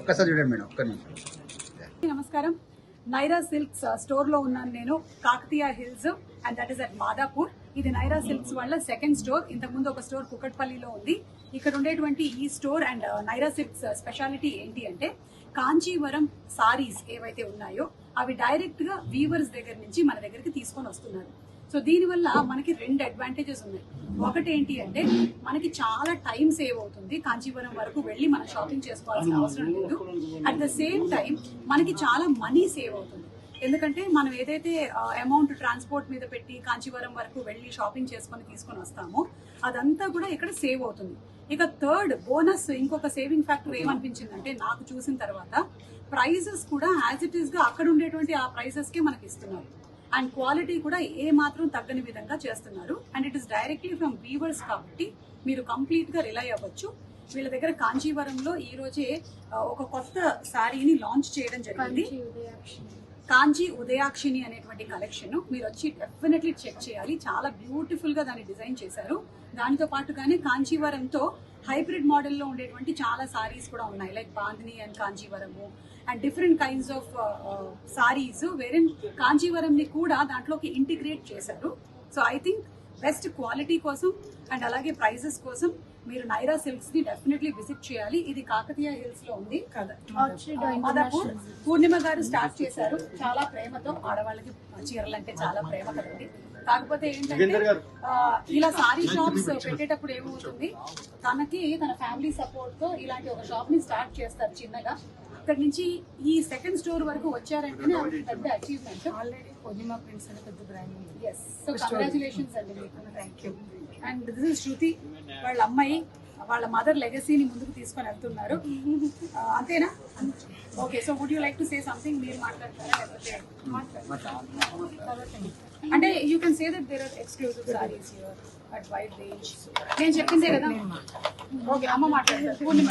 ఒక్కసారి చూడండి మేడం ఒక్క నిమిషం. నమస్కారం. నైరా సిల్క్స్ స్టోర్లో ఉన్నాను నేను Kakatiya hills and that is at Madhapur. ఇది నైరా సిల్క్స్ వాళ్ళ సెకండ్ స్టోర్ ఇంతకు ముందు ఒక స్టోర్ కుకట్పల్లిలో ఉంది. ఇక్కడ ఉండేటువంటి ఈ store and Naira silks speciality ఏంటి అంటే కాంచీవరం సారీస్ ఏవైతే ఉన్నాయో అవి డైరెక్ట్గా వీవర్స్ దగ్గర నుంచి మన దగ్గరికి తీసుకొని వస్తున్నారు. సో దీనివల్ల మనకి రెండు అడ్వాంటేజెస్ ఉన్నాయి. ఒకటి ఏంటి అంటే మనకి చాలా టైం సేవ్ అవుతుంది కాంచీపురం వరకు వెళ్ళి మనం షాపింగ్ చేసుకోవాల్సిన అవసరం లేదు. అట్ ద సేమ్ టైం మనకి చాలా మనీ సేవ్ అవుతుంది. ఎందుకంటే మనం ఏదైతే అమౌంట్ ట్రాన్స్పోర్ట్ మీద పెట్టి కాంచీవరం వరకు వెళ్ళి షాపింగ్ చేసుకొని తీసుకొని వస్తామో అదంతా కూడా ఇక్కడ సేవ్ అవుతుంది. ఇక థర్డ్ బోనస్ ఇంకొక సేవింగ్ ఫ్యాక్టర్ ఏమనిపించిందంటే నాకు చూసిన తర్వాత ప్రైజెస్ కూడా యాజ్ ఇట్ ఈస్గా అక్కడ ఉండేటువంటి ఆ ప్రైసెస్ కే మనకి ఇస్తున్నారు. అండ్ క్వాలిటీ కూడా ఏ మాత్రం తగ్గని విధంగా చేస్తున్నారు. And it is directly from weavers కాబట్టి మీరు కంప్లీట్గా రిలై అవ్వచ్చు. వీళ్ళ దగ్గర కాంచీవరంలో ఈ రోజే ఒక కొత్త శారీని లాంచ్ చేయడం జరిగింది. కాంజీ ఉదయాక్షిని అనేటువంటి కలెక్షన్ మీరు వచ్చి డెఫినెట్లీ చెక్ చేయాలి. చాలా బ్యూటిఫుల్గా దాన్ని డిజైన్ చేశారు. దానితో పాటుగానే కాంచీవరంతో హైబ్రిడ్ మోడల్లో ఉండేటువంటి చాలా సారీస్ కూడా ఉన్నాయి. Like bandhani and Kanchivaram and different kinds of saris వేరే కాంచీవరంని కూడా దాంట్లోకి ఇంటిగ్రేట్ చేశారు. So I think best quality కోసం అండ్ అలాగే ప్రైజెస్ కోసం మీరు నైరా సిల్క్స్ని డెఫినెట్లీ విజిట్ చేయాలి. ఇది కాకతీయ హిల్స్లో ఉంది. కదా. మాదాపూర్ పూర్ణిమ గారు స్టార్ట్ చేశారు. చాలా ప్రేమతో ఆడవాళ్ళకి చీరలు అంటే చాలా ప్రేమ కదండి. కాకపోతే ఏంటంటే ఇలా సారీ షాప్స్ పెట్టేటప్పుడు ఏమవుతుంది? తనకి తన ఫ్యామిలీ సపోర్ట్తో ఇలాంటి ఒక షాప్ని స్టార్ట్ చేస్తారు చిన్నగా. ఇక్కడ నుంచి ఈ సెకండ్ స్టోర్ వరకు వచ్చారంటేనే అది పెద్ద అచీవ్మెంట్ ఆల్రెడీ పూర్ణిమ ప్రింట్స్ అనే పెద్ద బ్రాండ్ ఉంది. ఎస్ సో కంగ్రాచులేషన్స్ అండి మీకు. Thank you and this is Shruti వాళ్ళ అమ్మాయి వాళ్ళ మదర్ లెగసీని ముందుకు తీసుకొని వెళ్తున్నారు. ఆ, అంతేనా? Okay so would you like to say something మీరు మాట్లాడతారా? లేకపోతే అంటే you can say that there are exclusive saris here at wide range నేను చెప్పిందే కదా. ఓకే అమ్మ మాట్లాడతారు. పూర్ణిమ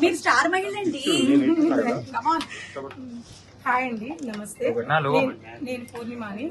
మీరు స్టార్ మహిళండి హాయ్ అండి నమస్తే. నేను పూర్ణిమాని.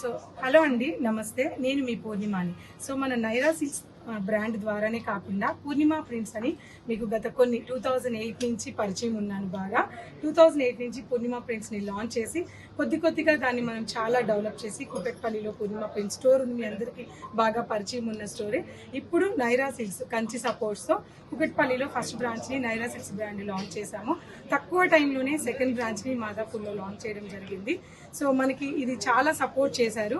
సో హలో అండి నమస్తే. నేను మీ పూర్ణిమాని. సో మన నైరా సిల్క్స్ బ్రాండ్ ద్వారానే కాకుండా పూర్ణిమ ప్రింట్స్ అని మీకు గత కొన్ని టూ ఎయిట్ నుంచి పరిచయం ఉన్నాను బాగా. టూ ఎయిట్ నుంచి పూర్ణిమ ప్రింట్స్ని లాంచ్ చేసి కొద్ది కొద్దిగా దాన్ని మనం చాలా డెవలప్ చేసి కుపెట్పల్లిలో పూర్ణిమ ప్రింట్ స్టోర్ ఉంది. మీ అందరికీ బాగా పరిచయం ఉన్న స్టోరే ఇప్పుడు నైరా సిల్క్స్ కంచి సపోర్ట్స్తో కుకట్పల్లిలో ఫస్ట్ బ్రాంచ్ని నైరా సిల్క్స్ బ్రాండ్ లాంచ్ చేశాము. తక్కువ టైంలోనే సెకండ్ బ్రాంచ్ని మాదాపూర్లో లాంచ్ చేయడం జరిగింది. సో మనకి ఇది చాలా సపోర్ట్ చేశారు.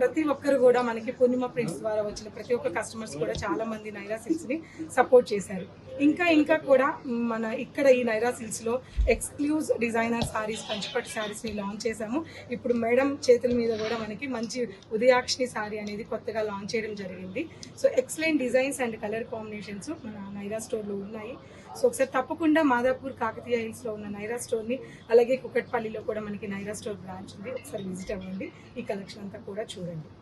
ప్రతి ఒక్కరు కూడా మనకి పూర్ణిమ ప్రింట్స్ ద్వారా వచ్చిన ప్రతి ఒక్క కస్టమర్స్ కూడా చాలా మంది నైరా సిల్క్స్ని సపోర్ట్ చేశారు. ఇంకా ఇంకా కూడా మన ఇక్కడ ఈ నైరా సిల్స్లో ఎక్స్క్లూజ్ డిజైనర్ సారీస్ కంచిపట్టు శారీస్ని లాంచ్ చేశాము. ఇప్పుడు మేడం చేతుల మీద కూడా మనకి మంచి ఉదయాక్షిని సారీ అనేది కొత్తగా లాంచ్ చేయడం జరిగింది. So excellent designs and colour combinations మన నైరా స్టోర్లో ఉన్నాయి. సో ఒకసారి తప్పకుండా మాదాపూర్ కాకతీయ హిల్స్లో ఉన్న నైరా స్టోర్ని అలాగే కుకట్పల్లిలో కూడా మనకి నైరా స్టోర్ బ్రాంచ్ ఉంది. ఒకసారి విజిట్ అవ్వండి. ఈ కలెక్షన్ అంతా కూడా చూడండి.